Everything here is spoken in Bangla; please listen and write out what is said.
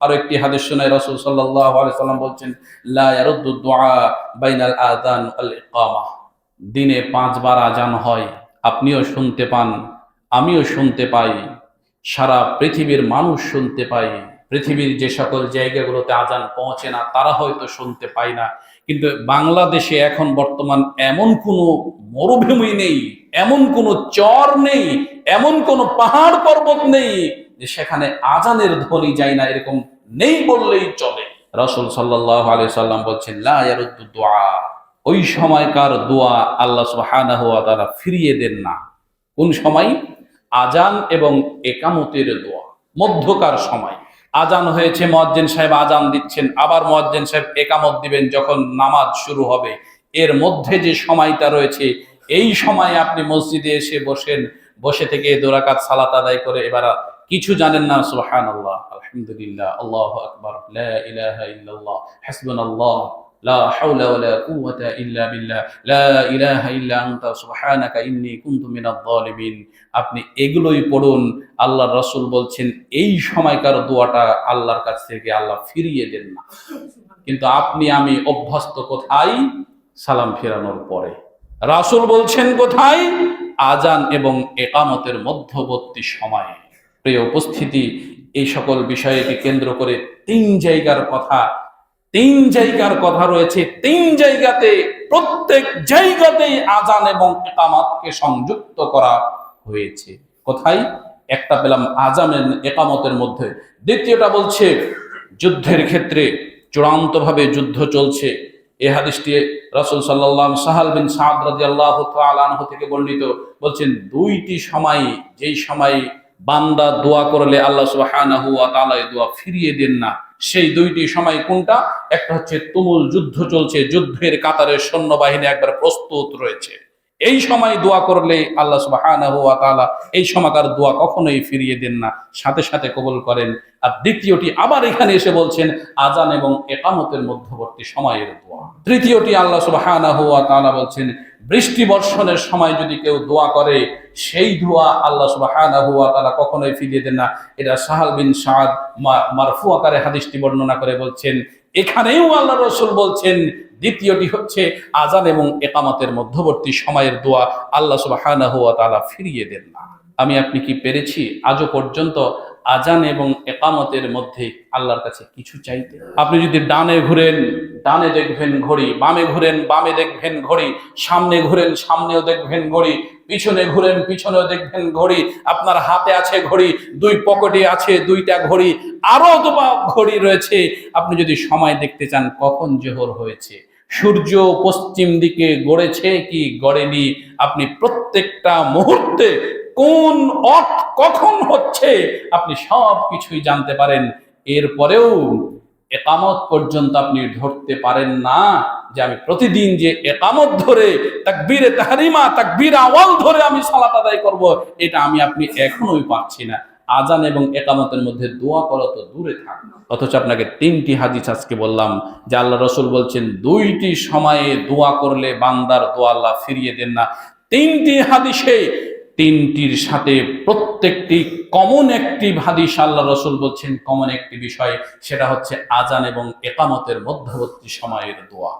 আরও একটি হাদিস শোনায় রাসূল সাল্লাম বলছেন বাইনাল আযান ওয়াল ইকামা। দিনে পাঁচবার আজান হয়, আপনিও শুনতে পান, আমিও শুনতে পাই, সারা পৃথিবীর মানুষ শুনতে পাই, পৃথিবীর যে সকল জায়গাগুলোতে আজান পৌঁছে না, তারা হয়তো শুনতে পায় না। কিন্তু বাংলাদেশে এখন বর্তমান এমন কোনো মরুভূমি নেই, এমন কোনো চর নেই, এমন কোনো পাহাড় পর্বত নেই সেখানে আজানের ধ্বনি যায় না, এরকম নেই বললেই চলে। রসুল সাল্লাহ আলি সাল্লাম বলছেন দোয়া। ওই সময়কার দোয়া আল্লাহ সুবহানাহু ওয়া তাআলা ফিরিয়ে দেন না। কোন সময়? আজান এবং একামতের দোয়া, মধ্যকার সময়। আজান হয়েছে, মুয়াজ্জিন সাহেব আজান দিচ্ছেন, আবার মুয়াজ্জিন সাহেব একামত দিবেন যখন নামাজ শুরু হবে। এর মধ্যে যে সময়টা রয়েছে, এই সময়ে আপনি মসজিদে এসে বসেন, বসে থেকে দোরাকাত সালাত আদায় করে এবার কিছু জানেন না সুবহানাল্লাহ আলহামদুলিল্লাহ আল্লাহু আকবার লা ইলাহা ইল্লাল্লাহ হাসবুনাল্লাহ لا حول ولا قوة إلا بالله لا إله إلا أنت سبحانك إني كنت من الظالمين আপনি এগুলোই পড়ুন আল্লাহর রাসূল বলছেন এই সময়কার দোয়াটা আল্লাহর কাছ থেকে আল্লাহ ফিরিয়ে দেন না কিন্তু আপনি আমি অভ্যস্ত কোথায় সালাম ফেরানোর পরে রাসূল বলছেন কোথায় আজান এবং একামতের মধ্যবর্তী সময়ে প্রিয় উপস্থিতি, এই সকল বিষয়কে কেন্দ্র করে তিন জায়গার কথা, তিন জায়গার কথা রয়েছে। তিন জায়গাতে, প্রত্যেক জায়গাতেই আজান এবং একামতকে সংযুক্ত করা হয়েছে। কোথায়? একটা পেলাম আজামের একামতের মধ্যে। দ্বিতীয়টা বলছে, যুদ্ধের ক্ষেত্রে চূড়ান্তভাবে যুদ্ধ চলছে। এ হাদিসটি রাসূল সাল্লাল্লাহু সাহাল বিন সাদ তাআলা আনহু থেকে বর্ণিত। বলছেন, দুইটি সময়, যেই সময় বান্দা দোয়া করলে আল্লাহ সুবহানাহু ওয়া তাআলা দোয়া ফিরিয়ে দেন না। সেই দুইটি সময় কোনটা? একটা হচ্ছে তুমুল যুদ্ধ চলছে, যুদ্ধের কাতারে সৈন্যবাহিনী একবার প্রস্তুত রয়েছে। এই সময় দোয়া করলে আল্লাহ সুবহানাহু ওয়া তাআলা এই সময়কার দোয়া কখনোই ফিরিয়ে দেন না। সাথে সাথে কবুল করেন। আর দ্বিতীয়টি আবার এখানে এসে বলছেন আজান এবং একামতের মধ্যবর্তী সময়ের দোয়া। তৃতীয়টি আল্লাহ সুবহানাহু ওয়া তাআলা বলছেন, বৃষ্টি বর্ষণের সময় যদি কেউ দোয়া করে, সেই দোয়া আল্লাহ তাআলা কখনোই ফিরিয়ে দেন না। এটা সাহাল বিন সাদ মারফু আকারে হাদিসটি বর্ণনা করে বলছেন এখানেও আল্লাহ রসুল বলছেন, দ্বিতীয়টি হচ্ছে আজান এবং একামতের মধ্যবর্তী সময়ের দোয়া। আল্লাহ সুবাহ ফিরিয়ে দেন না। আমি আপনি কি পেরেছি? আজও পর্যন্ত আজান এবং একামতের মধ্যে আল্লাহর কাছে কিছু চাইতে। আপনি যদি ডানে ঘুরেন, ডানে দেখবেন ঘড়ি, বামে ঘুরেন, বামে দেখবেন ঘড়ি, সামনে ঘুরেন, সামনেও দেখবেন ঘড়ি, পিছনে ঘুরেন, পিছনেও দেখবেন ঘড়ি, আপনার হাতে আছে ঘড়ি, দুই পকেটে আছে দুইটা ঘড়ি, আরও অথবা ঘড়ি রয়েছে। আপনি যদি সময় দেখতে চান, কখন জোহর হয়েছে? সূর্য পশ্চিম দিকে গড়েছে কি গড়েনি? আপনি প্রত্যেকটা মুহূর্তে কোন অর্থ কখন হচ্ছে আপনি সব কিছুই জানতে পারেন। এরপরেও একামত পর্যন্ত আপনি ধরতে পারেন না যে আমি প্রতিদিন যে একামত ধরে, তাকবীরে তাহারিমা, তাকবীর আওয়াল ধরে আমি সালাত আদায় করব, এটা আমি আপনি এখনোই পাচ্ছি না। আজান এবং একামতের মধ্যে দোয়া করা তো দূরে থাক। অথচ আপনাকে তিনটি হাদিস আজকে বললাম, যে আল্লাহ রসুল বলছেন, দুইটি সময়ে দোয়া করলে বান্দার দোয়া আল্লাহ ফিরিয়ে দেন না। তিনটি হাদিসে তিনটির সাথে প্রত্যেকটি কমন একটি হাদিস আল্লাহ রসুল বলছেন কমন একটি বিষয়, সেটা হচ্ছে আজান এবং একামতের মধ্যবর্তী সময়ের দোয়া।